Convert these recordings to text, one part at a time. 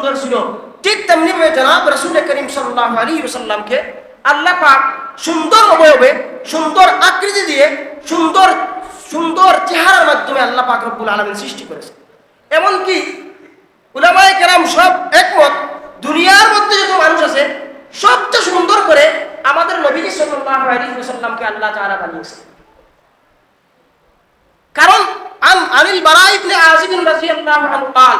সুন্দর ছিল ঠিক তেমনি ভাবে জনাব রসুল করিম সাল্লাহ আলী সাল্লামকে আল্লাহ পাক সুন্দর অবয়বে সুন্দর আকৃতি দিয়ে সুন্দর সুন্দর চেহারার মাধ্যমে আল্লাহ পাক রব্বুল আলমিন সৃষ্টি করেছে এমনকি উলামায়ে কেরাম সব একমত দুনিয়ার মধ্যে যত মানুষ আছে সবচেয়ে সুন্দর করে আমাদের নবী সাল্লাল্লাহু আলাইহি ওয়াসাল্লামকে আল্লাহ তাআলা বানিয়েছে কারণ আন আনিল বারা ইবনে আযিব রাদিয়াল্লাহু আনহু قال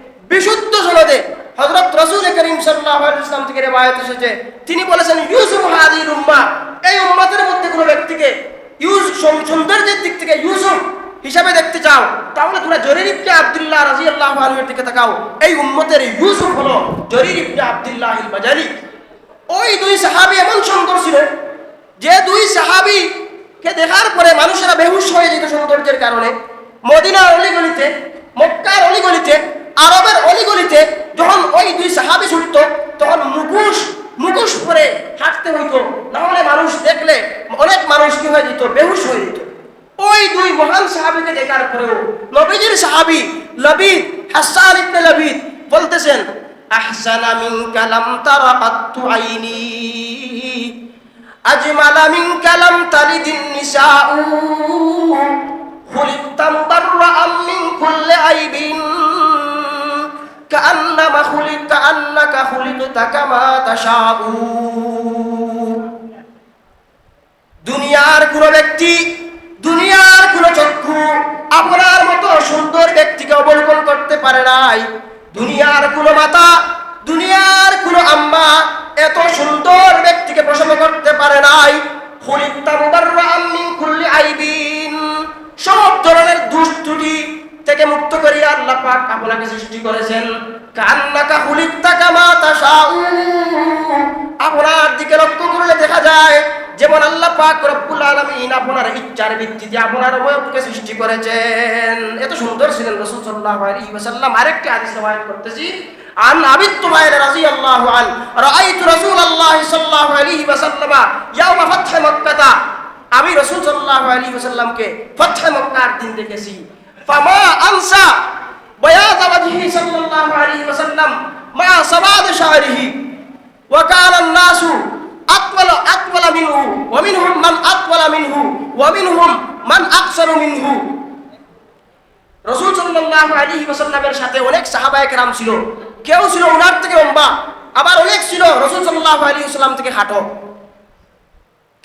বিশুদ্ধ সনদে হযরত রাসূল করিম ওয়াসাল্লাম থেকে রওয়ায়াত এসেছে। তিনি বলেছেন, ইউসুফ হাদির উম্মাহ এই উম্মতের মধ্যে কোনো ব্যক্তিকে ইউস সৌন্দর্যের দিক থেকে ইউসুফ হিসাবে দেখতে চাও, তাহলে তোমরা জরির ইবনে আব্দুল্লাহ রাদিয়াল্লাহু আনহুর দিকে তাকাও। এই উম্মতের ইউসুফ হলো জরির ইবনে আব্দুল্লাহ বাজালি ওই দুই সাহাবী এমন সুন্দর ছিল যে দুই সাহাবী কে দেখার পরে মানুষেরা বেহুশ হয়ে যেত সৌন্দর্যের কারণে। মদিনার অলিগলিতে, মক্কার অলিগলিতে আরবের অলিগলিতে যখন ওই দুই সাহাবি ছুটত তখন মুখোশ মুখোশ পরে হাঁটতে হইতো। না হলে মানুষ দেখলে অনেক মানুষ কি হয়ে যেত? বেহুশ হয়ে যেত। ওই দুই মহান সাহাবিকে দেখার পরেও নবীজির সাহাবি লবিদ, হাসান ইবনে লবিদ বলতেছেন, আহসানা মিনকা তারা কাত্তু আইনি। আজমালা মিনকা লাম তালিদিন নিসাউ খুলিকতা মুবাররাআম মিন কুল্লি আইবিন। দুনিয়ার কোন ব্যক্তি, দুনিয়ার কোন চক্ষু আপনার মতো সুন্দর ব্যক্তিকে অবলোকন করতে পারে নাই। দুনিয়ার কোন মাতা, দুনিয়ার কোন আম্মা এত সুন্দর ব্যক্তিকে প্রসব করতে পারে নাই। খুলিকতা মুবাররাআম মিন কুল্লি আইবিন। সব ধরনের দুষ্টুটি থেকে মুক্ত করিয়া আল্লাহ পাক আপনাকে সৃষ্টি করেছেন। কান্নাকা হুলিকতা কামা তাশাউ আপনার দিকে লক্ষ্য করলে দেখা যায় যেমন আল্লাহ পাক রব্বুল আলামিন আপনার ইচ্ছার ভিত্তিতে আপনার অবয়বকে সৃষ্টি করেছেন এত সুন্দর ছিলেন রাসূল সাল্লাল্লাহু আলাইহি ওয়াসাল্লাম আরেকটি হাদিস রওয়ায়াত করতেছি عن أبي الطفيل رضي الله عنه رأيت رسول الله صلى الله عليه وسلم يوم فتح مكة আমি রসুল সাল্লাল্লাহু আলাইহি ওয়াসাল্লামকে ফতহ মক্কার দিন দেখেছি ফামা আনসা বয়াদ ওয়াজহি সাল্লাল্লাহু আলাইহি ওয়াসাল্লাম মা সাবাদ শারিহি ওয়া কানা الناس أطول أطول منه ومنهم من أطول منه ومنهم من أقصر منه রসুল সাল্লাল্লাহু আলাইহি ওয়াসাল্লামের সাথে অনেক সাহাবায়ে কেরাম ছিল কেউ ছিল ওনার থেকে লম্বা আবার অনেক ছিল রসুল সাল্লাল্লাহু আলাইহি ওয়াসাল্লাম থেকে হাঁটো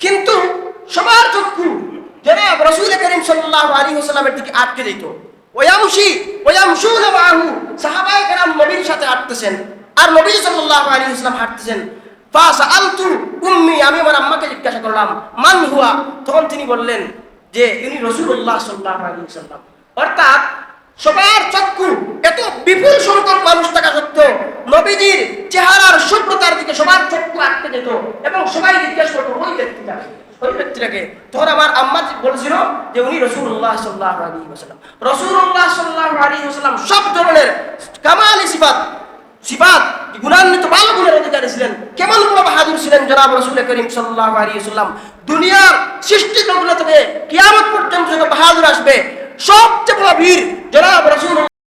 কিন্তু সবার চক্ষু জনাব রসুল করিম সাল্লাল্লাহু আলাইহি ওয়াসাল্লামের দিকে আটকে যেত ওয়ামশি ওয়ামশুনা মাহু সাহাবায়ে কেরাম নবীর সাথে হাঁটতেছেন। আর নবী সাল্লাল্লাহু আলাইহি ওয়াসাল্লাম হাঁটতেছেন। ফাসআলতু উম্মি, আমি আমার আম্মাকে জিজ্ঞাসা করলাম, মান হুয়া? তখন তিনি বললেন যে, ইনি রাসূলুল্লাহ সাল্লাল্লাহু আলাইহি ওয়াসাল্লাম। অর্থাৎ সবার চক্ষু এত বিপুল সংখ্যক মানুষ থাকা সত্ত্বেও নবীজির চেহারার শুভ্রতার দিকে সবার চক্ষু আটকে যেত এবং সবাই জিজ্ঞেস করতো, ওই ওই ব্যক্তিটাকে তখন আমার আম্মা বলেছিল যে উনি রসুল্লাহ সাল্লাহ আলী রসুল্লাহ সাল্লাহ আলী সব ধরনের কামালি সিফাত সিফাত, গুণান্বিত ভালো গুণের অধিকারী ছিলেন কেমন বাহাদুর ছিলেন জনাব রসুল করিম সাল্লাহ আলী দুনিয়ার সৃষ্টি থেকে কিয়ামত পর্যন্ত বাহাদুর আসবে, সবচেয়ে বড় বীর জনাব রসুল